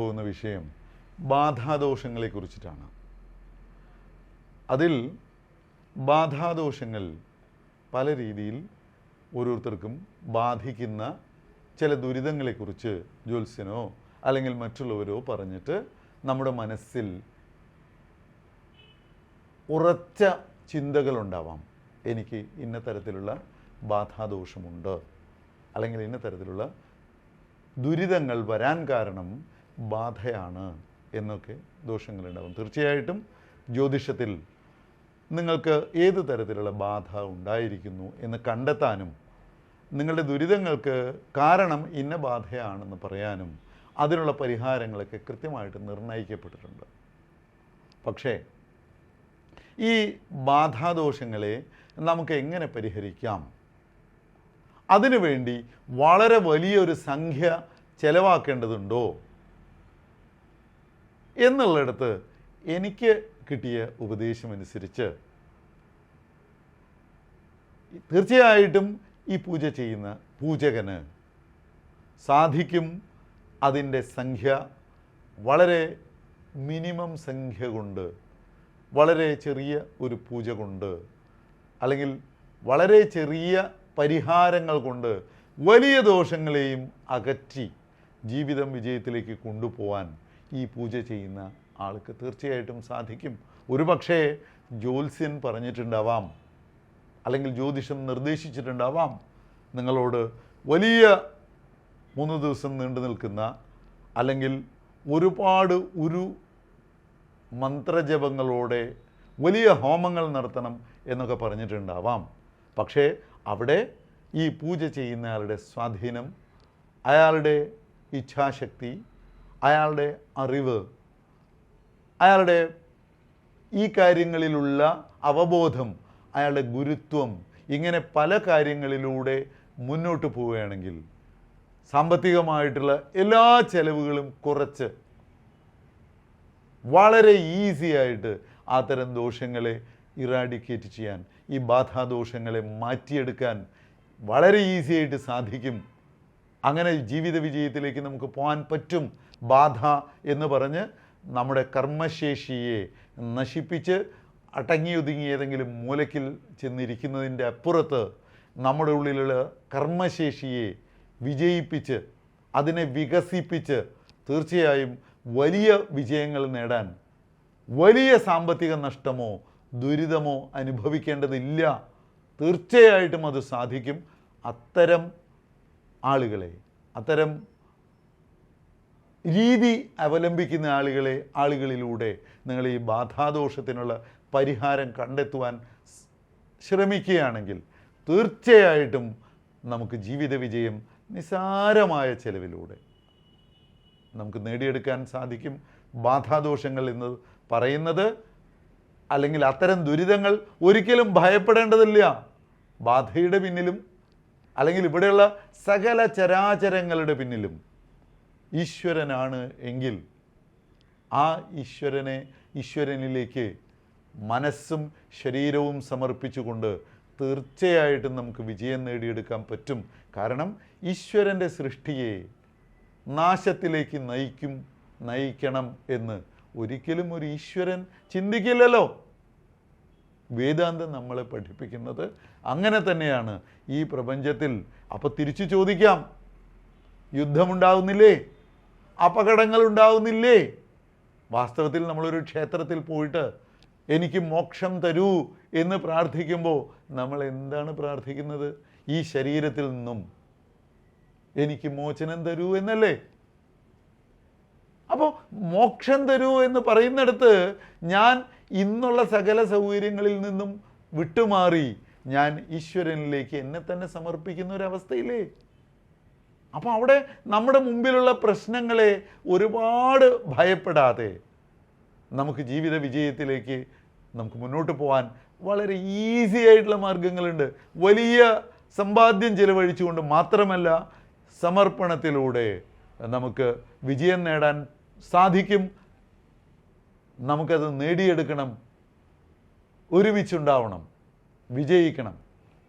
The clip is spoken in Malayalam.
പോകുന്ന വിഷയം ബാധാദോഷങ്ങളെ കുറിച്ചിട്ടാണ് അതിൽ ബാധാദോഷങ്ങൾ പല രീതിയിൽ ഓരോരുത്തർക്കും ബാധിക്കുന്ന ചില ദുരിതങ്ങളെക്കുറിച്ച് ജ്യോത്സ്യനോ അല്ലെങ്കിൽ മറ്റുള്ളവരോ പറഞ്ഞിട്ട് നമ്മുടെ മനസ്സിൽ ഉറച്ച ചിന്തകളുണ്ടാവാം. എനിക്ക് ഇന്ന തരത്തിലുള്ള ബാധാദോഷമുണ്ട്. അല്ലെങ്കിൽ ഇന്ന തരത്തിലുള്ള ദുരിതങ്ങൾ വരാൻ കാരണം ബാധയാണ് എന്നൊക്കെ ദോഷങ്ങളുണ്ടാവും തീർച്ചയായിട്ടും ജ്യോതിഷത്തിൽ നിങ്ങൾക്ക് ഏത് തരത്തിലുള്ള ബാധ ഉണ്ടായിരിക്കുന്നു എന്ന് കണ്ടെത്താനും നിങ്ങളുടെ ദുരിതങ്ങൾക്ക് കാരണം ഇന്ന ബാധയാണെന്ന് പറയാനും അതിനുള്ള പരിഹാരങ്ങളൊക്കെ കൃത്യമായിട്ട് നിർണയിക്കപ്പെട്ടിട്ടുണ്ട്. പക്ഷേ ഈ ബാധാദോഷങ്ങളെ നമുക്ക് എങ്ങനെ പരിഹരിക്കാം? അതിനുവേണ്ടി വളരെ വലിയൊരു സംഖ്യ ചെലവാക്കേണ്ടതുണ്ടോ? എന്നുള്ളിടത്ത് എനിക്ക് കിട്ടിയ ഉപദേശമനുസരിച്ച് തീർച്ചയായിട്ടും ഈ പൂജ ചെയ്യുന്ന പൂജകന് സാധിക്കും അതിന്റെ സംഖ്യ വളരെ മിനിമം സംഖ്യ കൊണ്ട് വളരെ ചെറിയ ഒരു പൂജ കൊണ്ട് അല്ലെങ്കിൽ വളരെ ചെറിയ പരിഹാരങ്ങൾ കൊണ്ട് വലിയ ദോഷങ്ങളെയും അകറ്റി ജീവിതം വിജയത്തിലേക്ക് കൊണ്ടുപോകാൻ ഈ പൂജ ചെയ്യുന്ന ആൾക്ക് തീർച്ചയായിട്ടും സാധിക്കും. ഒരു പക്ഷേ ജ്യോത്സ്യൻ പറഞ്ഞിട്ടുണ്ടാവാം അല്ലെങ്കിൽ ജ്യോതിഷം നിർദ്ദേശിച്ചിട്ടുണ്ടാവാം നിങ്ങളോട് വലിയ മൂന്ന് ദിവസം നീണ്ടു നിൽക്കുന്ന അല്ലെങ്കിൽ ഒരുപാട് ഒരു മന്ത്രജപങ്ങളോടെ വലിയ ഹോമങ്ങൾ നടത്തണം എന്നൊക്കെ പറഞ്ഞിട്ടുണ്ടാവാം. പക്ഷേ അവിടെ ഈ പൂജ ചെയ്യുന്നയാളുടെ സ്വാധീനം അയാളുടെ ഇച്ഛാശക്തി അയാളുടെ അറിവ് അയാളുടെ ഈ കാര്യങ്ങളിലുള്ള അവബോധം അയാളുടെ ഗുരുത്വം ഇങ്ങനെ പല കാര്യങ്ങളിലൂടെ മുന്നോട്ട് പോവുകയാണെങ്കിൽ സാമ്പത്തികമായിട്ടുള്ള എല്ലാ ചെലവുകളും കുറച്ച് വളരെ ഈസി ആയിട്ട് അത്തരം ദോഷങ്ങളെ ഇറാഡിക്കേറ്റ് ചെയ്യാൻ ഈ ബാധാദോഷങ്ങളെ മാറ്റിയെടുക്കാൻ വളരെ ഈസി ആയിട്ട് സാധിക്കും. അങ്ങനെ ജീവിത വിജയത്തിലേക്ക് നമുക്ക് പോകാൻ പറ്റും. ബാധ എന്ന് പറഞ്ഞ് നമ്മുടെ കർമ്മശേഷിയെ നശിപ്പിച്ച് അടങ്ങിയൊതുങ്ങി ഏതെങ്കിലും മൂലയ്ക്കിൽ ചെന്നിരിക്കുന്നതിന്റെ അപ്പുറത്ത് നമ്മുടെ ഉള്ളിലുള്ള കർമ്മശേഷിയെ വിജയിപ്പിച്ച് അതിനെ വികസിപ്പിച്ച് തീർച്ചയായും വലിയ വിജയങ്ങൾ നേടാൻ വലിയ സാമ്പത്തിക നഷ്ടമോ ദുരിതമോ അനുഭവിക്കേണ്ടതില്ല. തീർച്ചയായിട്ടും അത് സാധിക്കും. അത്തരം ആളുകളെ അത്തരം രീതി അവലംബിക്കുന്ന ആളുകളെ ആളുകളിലൂടെ നിങ്ങൾ ഈ ബാധാദോഷത്തിനുള്ള പരിഹാരം കണ്ടെത്തുവാൻ ശ്രമിക്കുകയാണെങ്കിൽ തീർച്ചയായിട്ടും നമുക്ക് ജീവിത വിജയം നിസാരമായ ചെലവിലൂടെ നമുക്ക് നേടിയെടുക്കാൻ സാധിക്കും. ബാധാദോഷങ്ങൾ എന്ന് പറയുന്നത് അല്ലെങ്കിൽ അത്തരം ദുരിതങ്ങൾ ഒരിക്കലും ഭയപ്പെടേണ്ടതില്ല. ബാധയുടെ പിന്നിലും അല്ലെങ്കിൽ ഇവിടെയുള്ള സകല ചരാചരങ്ങളുടെ പിന്നിലും ഈശ്വരനാണ് എങ്കിൽ ആ ഈശ്വരനെ ഈശ്വരനിലേക്ക് മനസ്സും ശരീരവും സമർപ്പിച്ചുകൊണ്ട് തീർച്ചയായിട്ടും നമുക്ക് വിജയം നേടിയെടുക്കാൻ പറ്റും. കാരണം ഈശ്വരന്റെ സൃഷ്ടിയെ നാശത്തിലേക്ക് നയിക്കും നയിക്കണം എന്ന് ഒരിക്കലും ഒരു ഈശ്വരൻ ചിന്തിക്കില്ലല്ലോ. വേദാന്തം നമ്മളെ പഠിപ്പിക്കുന്നത് അങ്ങനെ തന്നെയാണ്. ഈ പ്രപഞ്ചത്തിൽ അപ്പോൾ തിരിച്ചു ചോദിക്കാം യുദ്ധമുണ്ടാകുന്നില്ലേ അപകടങ്ങൾ ഉണ്ടാകുന്നില്ലേ വാസ്തവത്തിൽ നമ്മളൊരു ക്ഷേത്രത്തിൽ പോയിട്ട് എനിക്ക് മോക്ഷം തരൂ എന്ന് പ്രാർത്ഥിക്കുമ്പോൾ നമ്മൾ എന്താണ് പ്രാർത്ഥിക്കുന്നത്? ഈ ശരീരത്തിൽ നിന്നും എനിക്ക് മോചനം തരൂ എന്നല്ലേ? അപ്പോൾ മോക്ഷം തരൂ എന്ന് പറയുന്നിടത്ത് ഞാൻ ഇന്നുള്ള സകല സൗകര്യങ്ങളിൽ നിന്നും വിട്ടുമാറി ഞാൻ ഈശ്വരനിലേക്ക് എന്നെ തന്നെ സമർപ്പിക്കുന്ന ഒരവസ്ഥയില്ലേ? അപ്പോൾ അവിടെ നമ്മുടെ മുമ്പിലുള്ള പ്രശ്നങ്ങളെ ഒരുപാട് ഭയപ്പെടാതെ നമുക്ക് ജീവിത വിജയത്തിലേക്ക് നമുക്ക് മുന്നോട്ട് പോകാൻ വളരെ ഈസി ആയിട്ടുള്ള മാർഗങ്ങളുണ്ട് വലിയ സമ്പാദ്യം ചിലവഴിച്ചുകൊണ്ട് മാത്രമല്ല സമർപ്പണത്തിലൂടെ നമുക്ക് വിജയം നേടാൻ സാധിക്കും. നമുക്കത് നേടിയെടുക്കണം. ഒരുമിച്ചുണ്ടാവണം. വിജയിക്കണം.